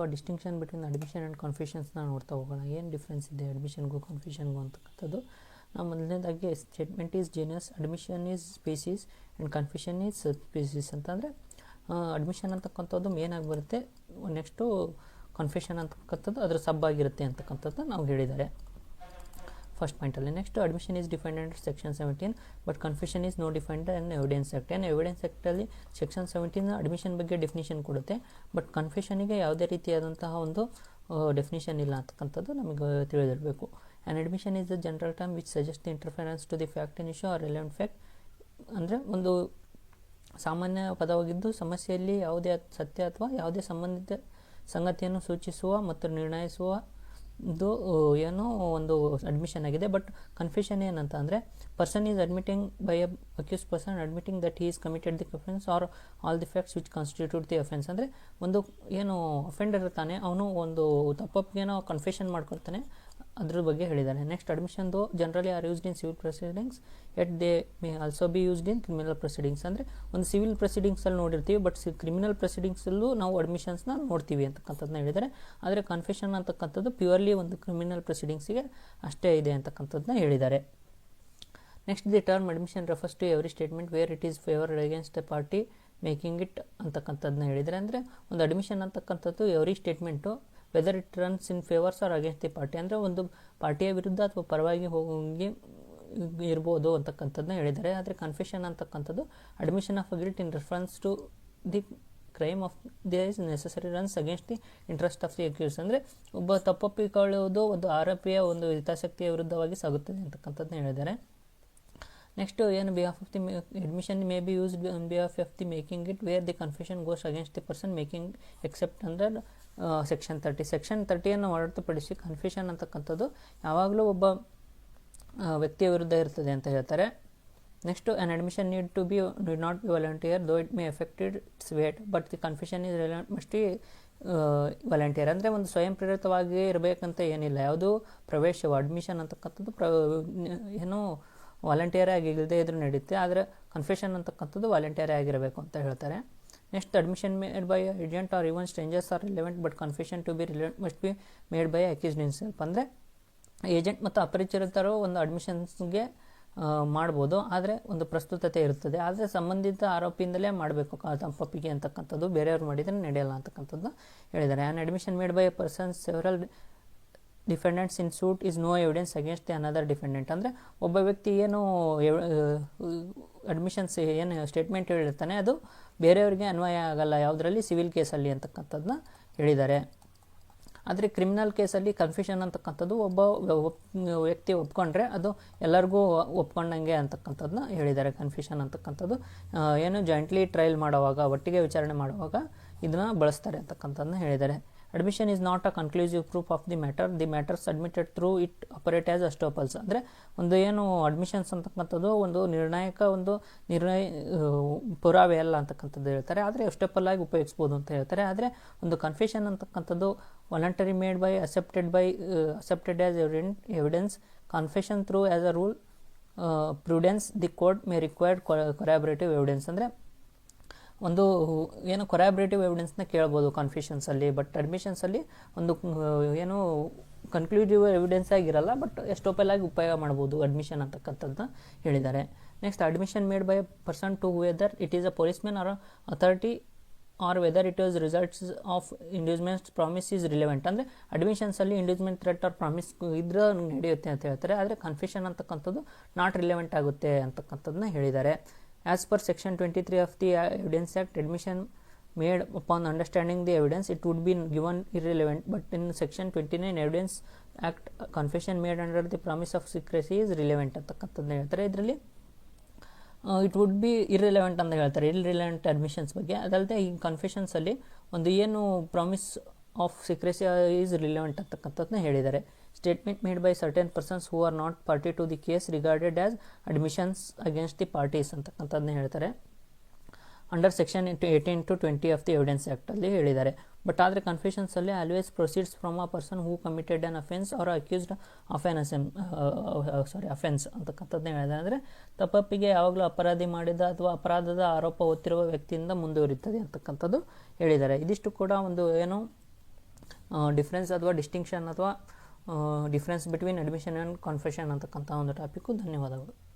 ಅಥವಾ distinction between admission and ಕನ್ಫ್ಯೂಷನ್ಸ್ನ ನೋಡ್ತಾ ಹೋಗೋಣ. ಏನು ಡಿಫ್ರೆನ್ಸ್ ಇದೆ ಅಡ್ಮಿಷನ್ಗೂ ಕನ್ಫ್ಯೂಷನ್ಗೂ ಅಂತಕ್ಕಂಥದ್ದು? ನಾವು ಮೊದಲನೇದಾಗಿ statement is genus admission is species and confusion is species ಅಂತಂದರೆ ಅಡ್ಮಿಷನ್ ಅಂತಕ್ಕಂಥದ್ದು ಮೇನ್ ಆಗಿ ಬರುತ್ತೆ. ನೆಕ್ಸ್ಟು ಕನ್ಫ್ಯೂಷನ್ ಅಂತಕ್ಕಂಥದ್ದು ಅದರ ಸಬ್ ಆಗಿರುತ್ತೆ ಅಂತಕ್ಕಂಥದ್ದು ನಾವು ಹೇಳಿದ್ದಾರೆ. First ಪಾಯಿಂಟಲ್ಲಿ next admission is defined under section seventeen but confusion is no defined an evidence act ಏನು ಎವಿಡೆನ್ಸ್ ಆ್ಯಕ್ಟಲ್ಲಿ ಸೆಕ್ಷನ್ ಸೆವೆಂಟೀನ್ ಅಡ್ಮಿಷನ್ ಬಗ್ಗೆ ಡೆಫಿನಿಷನ್ ಕೊಡುತ್ತೆ ಬಟ್ ಕನ್ಫ್ಯೂಷನಿಗೆ ಯಾವುದೇ ರೀತಿಯಾದಂತಹ ಒಂದು ಡೆಫಿನಿಷನ್ ಇಲ್ಲ ಅಂತಕ್ಕಂಥದ್ದು ನಮಗೆ ತಿಳಿದಿರಬೇಕು. And admission is the general term which suggest the interference to the fact in issue or relevant fact ಅಂದರೆ ಒಂದು ಸಾಮಾನ್ಯ ಪದವಾಗಿದ್ದು ಸಮಸ್ಯೆಯಲ್ಲಿ ಯಾವುದೇ ಸತ್ಯ ಅಥವಾ ಯಾವುದೇ ಸಂಬಂಧಿತ ಸಂಗತಿಯನ್ನು ಸೂಚಿಸುವ ಮತ್ತು ನಿರ್ಣಯಿಸುವ ಇದು ಏನೋ ಒಂದು ಅಡ್ಮಿಷನ್ ಆಗಿದೆ ಬಟ್ ಕನ್ಫ್ಯೂಷನ್ ಏನಂತ ಅಂದರೆ person is admitting by a accuse person admitting that is committed the offence or all the facts which constitute the offence ಅಂದರೆ, ಒಂದು, ಏನು ಅಫೆಂಡರ್ ಇರ್ತಾನೆ, ಅವನು ಒಂದು ತಪ್ಪೊಪ್ಪಿಗೇನೋ ಕನ್ಫ್ಯೂಷನ್ ಮಾಡ್ಕೊಳ್ತಾನೆ ಅದ್ರ ಬಗ್ಗೆ ಹೇಳಿದ್ದಾನೆ. Next ಅಡ್ಮಿಷನ್ದು generally are used in civil proceedings at they may also be used in criminal proceedings ಅಂದರೆ ಒಂದು ಸಿವಿಲ್ ಪ್ರೊಸೀಡಿಂಗ್ಸಲ್ಲಿ ನೋಡಿರ್ತೀವಿ ಬಟ್ ಕ್ರಿಮಿನಲ್ ಪ್ರೊಸೀಡಿಂಗ್ಸಲ್ಲೂ ನಾವು ಅಡ್ಮಿಷನ್ಸ್ನ ನೋಡ್ತೀವಿ ಅಂತಕ್ಕಂಥದ್ದನ್ನ ಹೇಳಿದ್ದಾರೆ. ಆದರೆ ಕನ್ಫೆಷನ್ ಅಂತಕ್ಕಂಥದ್ದು ಪ್ಯೂರ್ಲಿ ಒಂದು ಕ್ರಿಮಿನಲ್ ಪ್ರೊಸೀಡಿಂಗ್ಸಿಗೆ ಅಷ್ಟೇ ಇದೆ ಅಂತಕ್ಕಂಥದ್ದನ್ನ ಹೇಳಿದ್ದಾರೆ. Next the term admission refers to every statement where it is favour against a party making it ಅಂತಕ್ಕಂಥದ್ದನ್ನ ಹೇಳಿದರೆ ಅಂದರೆ ಒಂದು ಅಡ್ಮಿಷನ್ ಅಂತಕ್ಕಂಥದ್ದು every statement whether it runs in favours or against the party ಅಂದರೆ ಒಂದು ಪಾರ್ಟಿಯ ವಿರುದ್ಧ ಅಥವಾ ಪರವಾಗಿ ಹೋಗಿ ಇರ್ಬೋದು ಅಂತಕ್ಕಂಥದ್ದನ್ನ ಹೇಳಿದ್ದಾರೆ. ಆದರೆ ಕನ್ಫ್ಯೂಷನ್ ಅಂತಕ್ಕಂಥದ್ದು admission of guilt in reference to the crime of they is necessary runs against the interest of the accuse ಅಂದರೆ ಒಬ್ಬ ತಪ್ಪೊಪ್ಪಿಕೊಳ್ಳುವುದು ಒಂದು ಆರೋಪಿಯ ಒಂದು ಹಿತಾಸಕ್ತಿಯ ವಿರುದ್ಧವಾಗಿ ಸಾಗುತ್ತದೆ ಅಂತಕ್ಕಂಥದ್ದನ್ನ ಹೇಳಿದ್ದಾರೆ. ನೆಕ್ಸ್ಟ್ ಏನು behalf of the admission may be used on behalf of the making it where the confusion goes against the person making except ಅಂದರೆ ಸೆಕ್ಷನ್ ತರ್ಟಿ ಸೆಕ್ಷನ್ ತರ್ಟಿಯನ್ನು ಹೊರತುಪಡಿಸಿ ಕನ್ಫ್ಯೂಷನ್ ಅಂತಕ್ಕಂಥದ್ದು ಯಾವಾಗಲೂ ಒಬ್ಬ ವ್ಯಕ್ತಿಯ ವಿರುದ್ಧ ಇರ್ತದೆ ಅಂತ ಹೇಳ್ತಾರೆ. Next an admission need to be need not be volunteer though it may affected its weight but the confusion is must be volunteer ಅಂದರೆ ಒಂದು ಸ್ವಯಂ ಪ್ರೇರಿತವಾಗಿಯೇ ಇರಬೇಕಂತ ಏನಿಲ್ಲ. ಯಾವುದು ಪ್ರವೇಶವು ಅಡ್ಮಿಷನ್ ಅಂತಕ್ಕಂಥದ್ದು ಪ್ರ, ಏನು ವಾಲಂಟಿಯರ್ ಆಗಿ ಇಲ್ಲದೆ ಇದ್ರೂ ನಡೆಯುತ್ತೆ ಆದರೆ ಕನ್ಫೆಷನ್ ಅಂತಕ್ಕಂಥದ್ದು ವಾಲಂಟಿಯರ್ ಆಗಿರಬೇಕು ಅಂತ ಹೇಳ್ತಾರೆ. Next admission made by agent or even strangers are relevant but confession to be relevant must be made by accused in self ಅಂದರೆ ಏಜೆಂಟ್ ಮತ್ತು ಅಪರಿಚಿತರು ಒಂದು ಅಡ್ಮಿಷನ್ಸ್ಗೆ ಮಾಡ್ಬೋದು, ಆದರೆ ಒಂದು ಪ್ರಸ್ತುತತೆ ಇರುತ್ತದೆ ಆದರೆ ಸಂಬಂಧಿತ ಆರೋಪಿಯಿಂದಲೇ ಮಾಡಬೇಕು ತಪ್ಪೊಪ್ಪಿಗೆ ಅಂತಕ್ಕಂಥದ್ದು. ಬೇರೆಯವ್ರು ಮಾಡಿದರೆ ನಡೆಯಲ್ಲ ಅಂತಕ್ಕಂಥದ್ದು ಹೇಳಿದ್ದಾರೆ. An admission made by a person several defendants in suit is no evidence against the another defendant ಅಂದರೆ ಒಬ್ಬ ವ್ಯಕ್ತಿ ಏನು ಅಡ್ಮಿಷನ್ಸ್ ಏನು ಸ್ಟೇಟ್ಮೆಂಟ್ ಹೇಳಿರ್ತಾನೆ, ಅದು ಬೇರೆಯವರಿಗೆ ಅನ್ವಯ ಆಗಲ್ಲ, ಯಾವುದರಲ್ಲಿ ಸಿವಿಲ್ ಕೇಸಲ್ಲಿ ಅಂತಕ್ಕಂಥದ್ದನ್ನ ಹೇಳಿದ್ದಾರೆ. ಆದರೆ ಕ್ರಿಮಿನಲ್ ಕೇಸಲ್ಲಿ ಕನ್ಫ್ಯೂಷನ್ ಅಂತಕ್ಕಂಥದ್ದು ಒಬ್ಬ ವ್ಯಕ್ತಿ ಒಪ್ಕೊಂಡ್ರೆ ಅದು ಎಲ್ಲರಿಗೂ ಒಪ್ಕೊಂಡಂಗೆ ಅಂತಕ್ಕಂಥದ್ದನ್ನ ಹೇಳಿದ್ದಾರೆ ಕನ್ಫ್ಯೂಷನ್ ಅಂತಕ್ಕಂಥದ್ದು. ಏನು ಜಾಯಿಂಟ್ಲಿ ಟ್ರಯಲ್ ಮಾಡುವಾಗ, ಒಟ್ಟಿಗೆ ವಿಚಾರಣೆ ಮಾಡುವಾಗ ಇದನ್ನು ಬಳಸ್ತಾರೆ ಅಂತಕ್ಕಂಥದ್ದನ್ನ ಹೇಳಿದ್ದಾರೆ. Admission is not a conclusive proof of the matter the matters admitted through it operate as estoppels ಅಂದರೆ ಒಂದು ಏನು ಅಡ್ಮಿಷನ್ಸ್ ಅಂತಕ್ಕಂಥದ್ದು ಒಂದು ನಿರ್ಣಾಯಕ, ಒಂದು ನಿರ್ಣಯ ಪುರಾವೆ ಅಲ್ಲ ಅಂತಕ್ಕಂಥದ್ದು ಹೇಳ್ತಾರೆ. ಆದರೆ ಅಸ್ಟೋಪಲ್ ಆಗಿ ಉಪಯೋಗಿಸ್ಬೋದು ಅಂತ ಹೇಳ್ತಾರೆ. ಆದರೆ ಒಂದು ಕನ್ಫ್ಯೂಷನ್ ಅಂತಕ್ಕಂಥದ್ದು voluntary made by accepted by accepted as evident evidence confession through as a rule prudence the court may required corroborative evidence ಅಂದರೆ ಒಂದು, ಏನು ಕೊರಾಬ್ರೇಟಿವ್ ಎವಿಡೆನ್ಸ್ನ ಕೇಳ್ಬೋದು ಕನ್ಫ್ಯೂಷನ್ಸಲ್ಲಿ ಬಟ್ ಅಡ್ಮಿಷನ್ಸಲ್ಲಿ ಒಂದು, ಏನು ಕನ್ಕ್ಲೂಸಿವ್ ಎವಿಡೆನ್ಸ್ ಆಗಿರಲ್ಲ ಬಟ್ ಎಷ್ಟೋಪಲ್ ಆಗಿ ಉಪಯೋಗ ಮಾಡ್ಬೋದು ಅಡ್ಮಿಷನ್ ಅಂತಕ್ಕಂಥದ್ದನ್ನ ಹೇಳಿದ್ದಾರೆ. Next admission made by person to whether it is a man or authority or whether it is results of inducement promise is relevant ಅಂದರೆ ಅಡ್ಮಿಷನ್ಸಲ್ಲಿ ಇಂಡ್ಯೂಸ್ಮೆಂಟ್ ಥ್ರೆಟ್ ಆರ್ ಪ್ರಾಮಿಸ್ ಇದ್ರೆ ನಡೆಯುತ್ತೆ ಅಂತ ಹೇಳ್ತಾರೆ, ಆದರೆ ಕನ್ಫ್ಯೂಷನ್ ಅಂತಕ್ಕಂಥದ್ದು ನಾಟ್ ರಿಲೆವೆಂಟ್ ಆಗುತ್ತೆ ಅಂತಕ್ಕಂಥದ್ದನ್ನ ಹೇಳಿದ್ದಾರೆ. As per section 23 of the Evidence Act, admission made upon understanding the evidence, it would be given irrelevant. But in section 29 Evidence Act, confession made under the promise of secrecy is relevant ಅಂತಕ್ಕಂಥದ್ದನ್ನ ಹೇಳ್ತಾರೆ ಇದರಲ್ಲಿ it would be irrelevant ಅಂತ ಹೇಳ್ತಾರೆ irrelevant admissions ಬಗ್ಗೆ ಅದಲ್ಲದೆ ಈ ಕನ್ಫೆಷನ್ಸಲ್ಲಿ ಒಂದು ಏನು promise of secrecy is relevant ಅಂತಕ್ಕಂಥದ್ದನ್ನ ಹೇಳಿದ್ದಾರೆ. Statement made by certain persons who are not party to the case regarded as admissions against the parties ಅಂತಕ್ಕಂಥದ್ದನ್ನ ಹೇಳ್ತಾರೆ. Under section eighteen to twenty of the evidence ಆ್ಯಕ್ಟಲ್ಲಿ ಹೇಳಿದ್ದಾರೆ. But ಆದರೆ ಕನ್ಫ್ಯೂಷನ್ಸಲ್ಲಿ always proceeds from a person who committed an offence or accused of an ಅಸೆಮ್ sorry offence ಅಂತಕ್ಕಂಥದ್ದನ್ನ ಹೇಳಿದ್ದಾರೆ. ಅಂದರೆ ತಪ್ಪಪ್ಪಿಗೆ ಯಾವಾಗಲೂ ಅಪರಾಧಿ ಮಾಡಿದ ಅಥವಾ ಅಪರಾಧದ ಆರೋಪ ಹೊತ್ತಿರುವ ವ್ಯಕ್ತಿಯಿಂದ ಮುಂದುವರಿಯುತ್ತದೆ ಅಂತಕ್ಕಂಥದ್ದು ಹೇಳಿದ್ದಾರೆ. ಇದಿಷ್ಟು ಕೂಡ ಒಂದು ಏನು ಡಿಫ್ರೆನ್ಸ್ ಅಥವಾ ಡಿಸ್ಟಿಂಕ್ಷನ್ ಅಥವಾ difference between admission and confession ಅಂತಕ್ಕಂಥ ಒಂದು ಟಾಪಿಕ್ಕು. ಧನ್ಯವಾದಗಳು.